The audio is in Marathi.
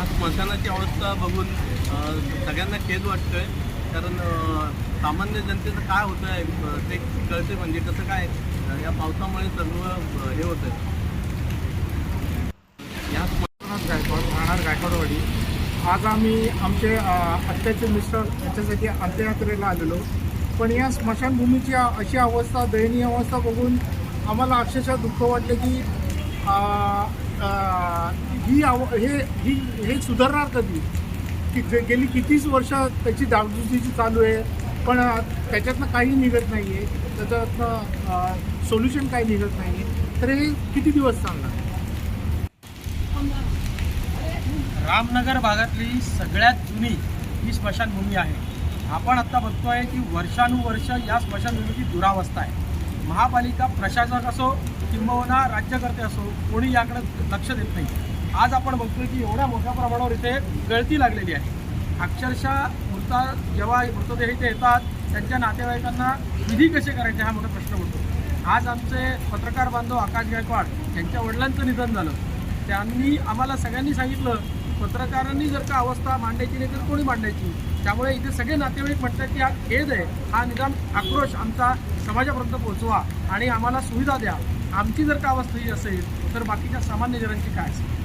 ह्या स्मशानाची अवस्था बघून सगळ्यांना खेद वाटतोय. कारण सामान्य जनतेचं काय होतं आहे ते कळते म्हणजे कसं काय या पावसामुळे सर्व हे होतं या स्मशानात गायकवाड राहणार गायकवाडवाडी. आज आम्ही आमचे अ, आत्याचे मिस्टर याच्यासाठी अंत्ययात्रेला आलेलो. पण या स्मशानभूमीची अशी अवस्था दयनीय अवस्था बघून आम्हाला अक्षरशः दुःख वाटलं की आव हे ही हे सुधारणार कधी? की गे- गेली कितीच वर्ष त्याची डागडुजीची चालू आहे पण त्याच्यातनं काही निघत नाही आहे त्याच्यातनं सोल्युशन काही निघत नाही आहे तर हे किती दिवस चालणार? रामनगर भागातली सगळ्यात जुनी ही स्मशानभूमी आहे. आपण आत्ता बघतोय की वर्षानुवर्ष या स्मशानभूमीची दुरावस्था आहे. महापालिका प्रशासक असो किंबहुना राज्यकर्ते असो कोणी याकडे लक्ष देत नाही आज आपण बघतोय की एवढ्या मोठ्या प्रमाणावर इथे गळती लागलेली आहे. अक्षरशः मृता जेव्हा मृतदेह इथे येतात त्यांच्या नातेवाईकांना विधी कसे करायचे हा मोठा प्रश्न पडतो. आज आमचे पत्रकार बांधव आकाश गायकवाड यांच्या वडिलांचं निधन झालं. त्यांनी आम्हाला सगळ्यांनी सांगितलं पत्रकारांनी जर का अवस्था मांडायची नाही तर कोणी मांडायची? त्यामुळे इथे सगळे नातेवाईक म्हणतात की हा खेद आहे. हा निदान आक्रोश आमचा समाजापर्यंत पोहोचवा आणि आम्हाला सुविधा द्या. आमची जर का अवस्था ही असेल तर बाकीच्या सामान्य जणांची काय असेल?